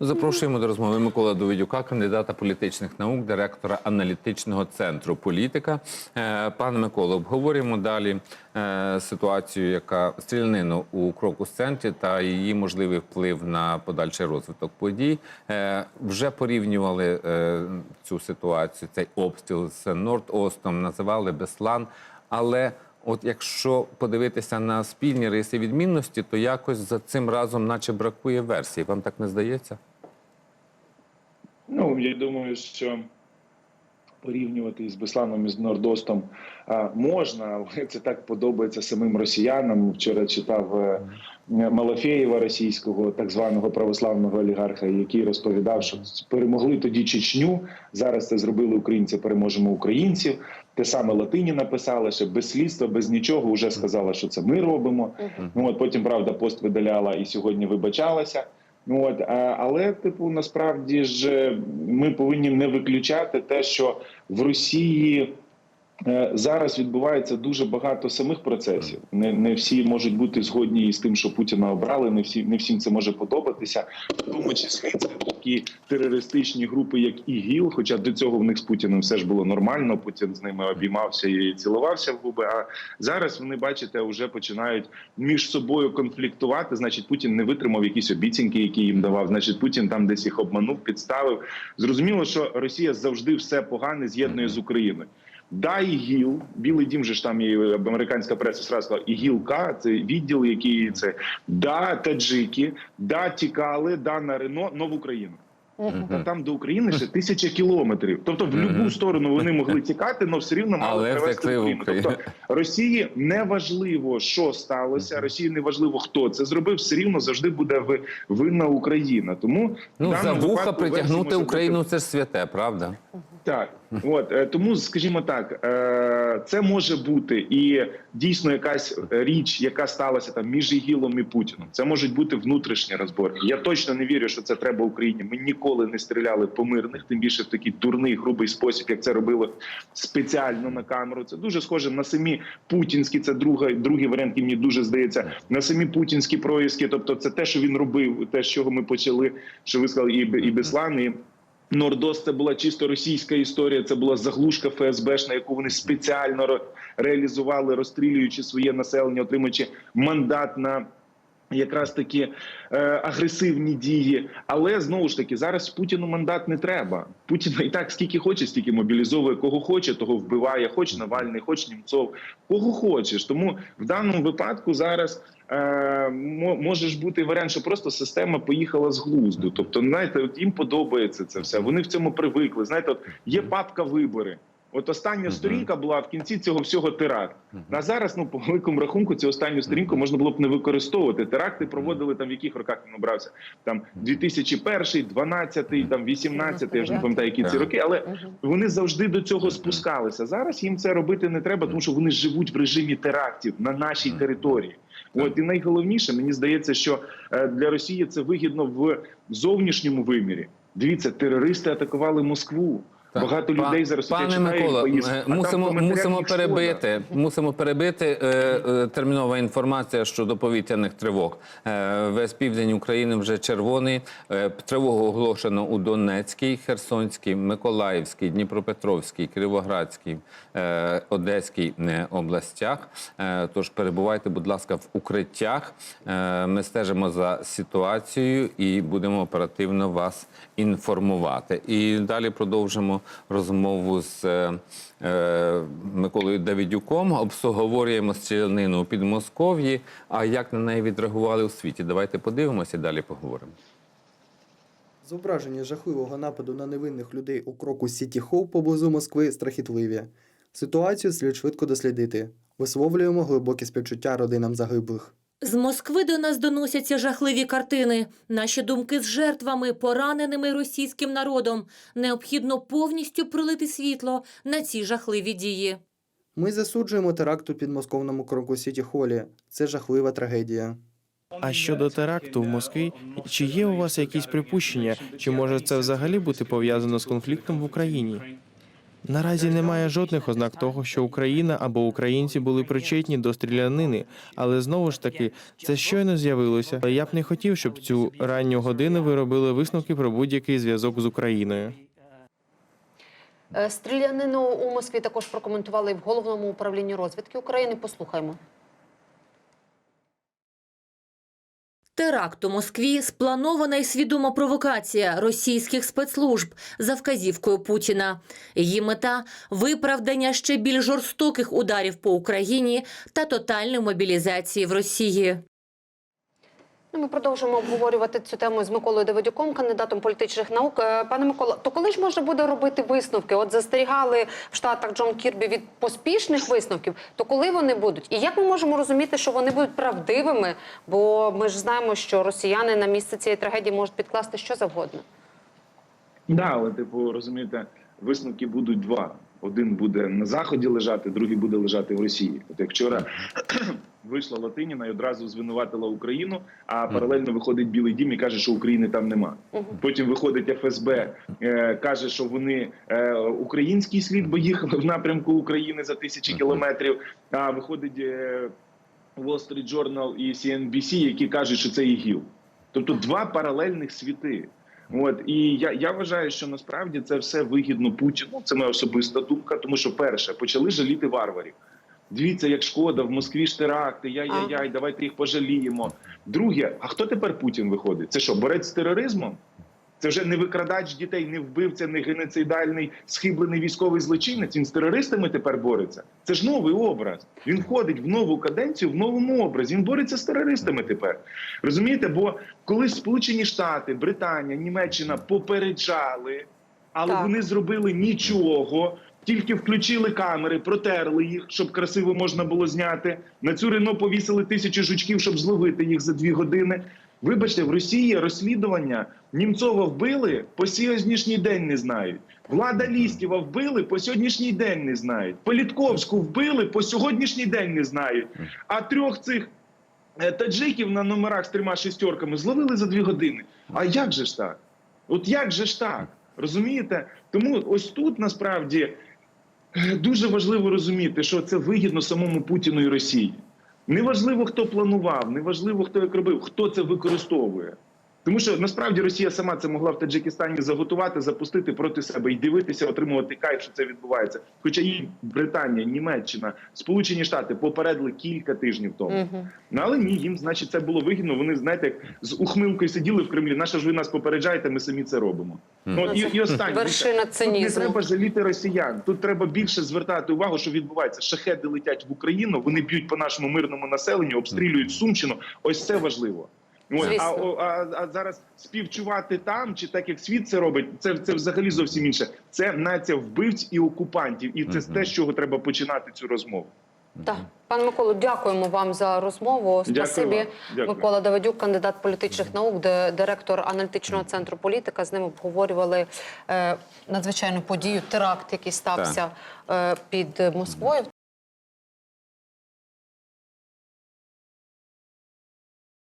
Запрошуємо до розмови Микола Довідюка, кандидата політичних наук, директора аналітичного центру політика. Е, Пане Миколо, обговорюємо далі е, ситуацію, яка стрілянину у крокус центрі та її можливий вплив на подальший розвиток подій. Е, Вже порівнювали цю ситуацію, цей обстріл з Норд-Остом, називали Беслан. Але от якщо подивитися на спільні риси відмінності, то якось за цим разом, наче бракує версій. Вам так не здається? Ну, я думаю, що порівнювати із Бесланом і з Нордостом можна, але це так подобається самим росіянам. Вчора читав е, Малафєєва російського, так званого православного олігарха, який розповідав, що перемогли тоді Чечню. Зараз це зробили українці. Переможемо українців. Те саме Латині написала, що без слідства, без нічого вже сказала, що це ми робимо. Ну от потім правда пост видаляла і сьогодні вибачалася. Ну от але, типу, насправді ж ми повинні не виключати те, що в Росії е, зараз відбувається дуже багато самих процесів. Не, не всі можуть бути згодні із тим, що Путіна обрали. Не всі не всім це може подобатися. В тому числі це такі терористичні групи, як ІГІЛ. Хоча до цього в них з Путіним все ж було нормально. Путін з ними обіймався і цілувався в губи. А зараз вони бачите, вже починають між собою конфліктувати. Значить, Путін не витримав якісь обіцянки, які їм давав. Значить, Путін там десь їх обманув, підставив. Зрозуміло, що Росія завжди все погане з'єднує з Україною. Да, ІГІЛ, Білий Дім же ж там і американська преса сразу сказала, ІГІЛ-К, це відділ, який це да, таджики, да, тікали, да, на Рено, но в Україну. Та там до України ще тисяча кілометрів. Тобто в будь-яку сторону вони могли тікати, але все рівно мали Але привезти в Україну. Тобто Росії не важливо, що сталося. Росії не важливо, хто це зробив. Все рівно завжди буде ви- винна Україна. Тому Ну, за вуха притягнути Україну це ж святе, правда? Так, от е, тому, скажімо так, е, це може бути і дійсно якась річ, яка сталася там між ІГІЛом і Путіном. Це можуть бути внутрішні розборки. Я точно не вірю, що це треба Україні. Ми ніколи не стріляли по мирних, тим більше в такий дурний, грубий спосіб, як це робили спеціально на камеру. Це дуже схоже на самі путінські. Це друга, другий варіант, який мені дуже здається, на самі путінські проїзки. Тобто, це те, що він робив, те, з чого ми почали, що ви сказали, і, і Беслан, і Нордост це була чисто російська історія. Це була заглушка ФСБшна, яку вони спеціально ре- реалізували, розстрілюючи своє населення, отримуючи мандат на. Якраз такі е, агресивні дії, але знову ж таки зараз Путіну мандат не треба. Путін і так скільки хоче, стільки мобілізовує, кого хоче, того вбиває. Хоч Навальний, хоч Німцов, кого хочеш. Тому в даному випадку зараз е, мо- може ж бути варіант, що просто система поїхала з глузду. Тобто, знаєте, от їм подобається це все. Вони в цьому привикли. Знаєте, от є папка вибори. От остання сторінка була в кінці цього всього теракт. А зараз, ну по великому рахунку, цю останню сторінку можна було б не використовувати. Теракти проводили там в яких роках він обрався? Там 2001, 12, там 18, я вже не пам'ятаю, які ці роки, але вони завжди до цього спускалися. Зараз їм це робити не треба, тому що вони живуть в режимі терактів на нашій території. От і найголовніше, мені здається, що е, для Росії це вигідно в зовнішньому вимірі. Дивіться, терористи атакували Москву. Так. Багато Па- людей зараз Пане Микола, мусимо, мусимо перебити. Мусимо перебити е, е, термінова інформація щодо повітряних тривог. Е, весь південь України вже червоний. Е, тривогу оголошено у Донецькій, Херсонській, Миколаївській, Дніпропетровській, Кривоградській, е, Одеській е, областях. Е, тож перебувайте, будь ласка, в укриттях. Е, ми стежимо за ситуацією і будемо оперативно вас інформувати. І далі продовжимо розмову з е, е, Миколою Давидюком. Обговорюємо стрілянину у Підмосков'ї. А як на неї відреагували у світі? Давайте подивимося і далі поговоримо. Зображення жахливого нападу на невинних людей у кроку Сіті Хоу поблизу Москви страхітливі. Ситуацію слід швидко дослідити. Висловлюємо глибокі співчуття родинам загиблих. З Москви до нас доносяться жахливі картини. Наші думки з жертвами, пораненими російським народом. Необхідно повністю пролити світло на ці жахливі дії. Ми засуджуємо теракт у підмосковному кроку Сіті Холі. Це жахлива трагедія. А щодо теракту в Москві, чи є у вас якісь припущення, чи може це взагалі бути пов'язано з конфліктом в Україні? Наразі немає жодних ознак того, що Україна або українці були причетні до стрілянини, але знову ж таки це щойно з'явилося. Я б не хотів, щоб цю ранню годину ви робили висновки про будь-який зв'язок з Україною. Е, Стрілянину у Москві також прокоментували в головному управлінні розвідки України. Послухаймо. Теракт у Москві спланована і свідома провокація російських спецслужб за вказівкою Путіна. Її мета виправдання ще більш жорстоких ударів по Україні та тотальної мобілізації в Росії. Ну, Ми продовжуємо обговорювати цю тему з Миколою Давидюком, кандидатом політичних наук. Е, Пане Микола, то коли ж можна буде робити висновки? От застерігали в Штатах Джон Кірбі від поспішних висновків. То коли вони будуть? І як ми можемо розуміти, що вони будуть правдивими? Бо ми ж знаємо, що росіяни на місце цієї трагедії можуть підкласти що завгодно. Да, але типу розумієте, висновки будуть два. Один буде на заході лежати, другий буде лежати в Росії. От як вчора вийшла Латиніна і одразу звинуватила Україну, а паралельно виходить Білий Дім і каже, що України там нема. Потім виходить ФСБ, е, каже, що вони е, український слід, бо їхали в напрямку України за тисячі кілометрів. А виходить е, Wall Street Journal і CNBC, які кажуть, що це ІГІЛ. Тобто два паралельних світи. От і я, я вважаю, що насправді це все вигідно Путіну. Це моя особиста думка. Тому що перше почали жаліти варварів. Дивіться, як шкода в Москві ж теракти, яй-яй-яй, давайте їх пожаліємо. Друге, а хто тепер Путін виходить? Це що, борець з тероризмом? Це вже не викрадач дітей, не вбивця, не геноцидальний схиблений військовий злочинець. Він з терористами тепер бореться. Це ж новий образ. Він входить в нову каденцію в новому образі. Він бореться з терористами тепер. Розумієте? Бо коли Сполучені Штати, Британія, Німеччина попереджали, але Так. вони зробили нічого. Тільки включили камери, протерли їх, щоб красиво можна було зняти. На цю Рено повісили тисячі жучків, щоб зловити їх за дві години. Вибачте, в Росії розслідування Німцова вбили по сьогоднішній день не знають. Влада Лістєва вбили по сьогоднішній день не знають. Політковську вбили по сьогоднішній день не знають. А трьох цих е, таджиків на номерах з трьома шістерками зловили за дві години. А як же ж так? От як же ж так? Розумієте? Тому ось тут насправді дуже важливо розуміти, що це вигідно самому Путіну і Росії. Неважливо, хто планував, неважливо, хто як робив, хто це використовує. Тому що насправді Росія сама це могла в Таджикистані заготувати, запустити проти себе і дивитися, отримувати кайф, що це відбувається. Хоча і Британія, Німеччина, Сполучені Штати попередили кілька тижнів тому. Угу. Ну але ні, їм значить це було вигідно. Вони знаєте, як з ухмилкою сиділи в Кремлі. Наша ж ви нас попереджаєте, ми самі це робимо. Ну от і, і останнє Вершина Тут не треба жаліти росіян. Тут треба більше звертати увагу, що відбувається. Шахеди летять в Україну, вони б'ють по нашому мирному населенню, обстрілюють Сумщину. Ось це важливо. Ось, а, а, а зараз співчувати там, чи так як світ це робить, це, це взагалі зовсім інше. Це нація вбивць і окупантів, і це Мгм. те, з чого треба починати цю розмову. Так, пане Миколу, дякуємо вам за розмову. Дякую Спасибі. вам. Дякую. Микола Давидюк, кандидат політичних наук, де- директор аналітичного центру політика. З ним обговорювали е, надзвичайну подію, теракт, який стався е, під Москвою.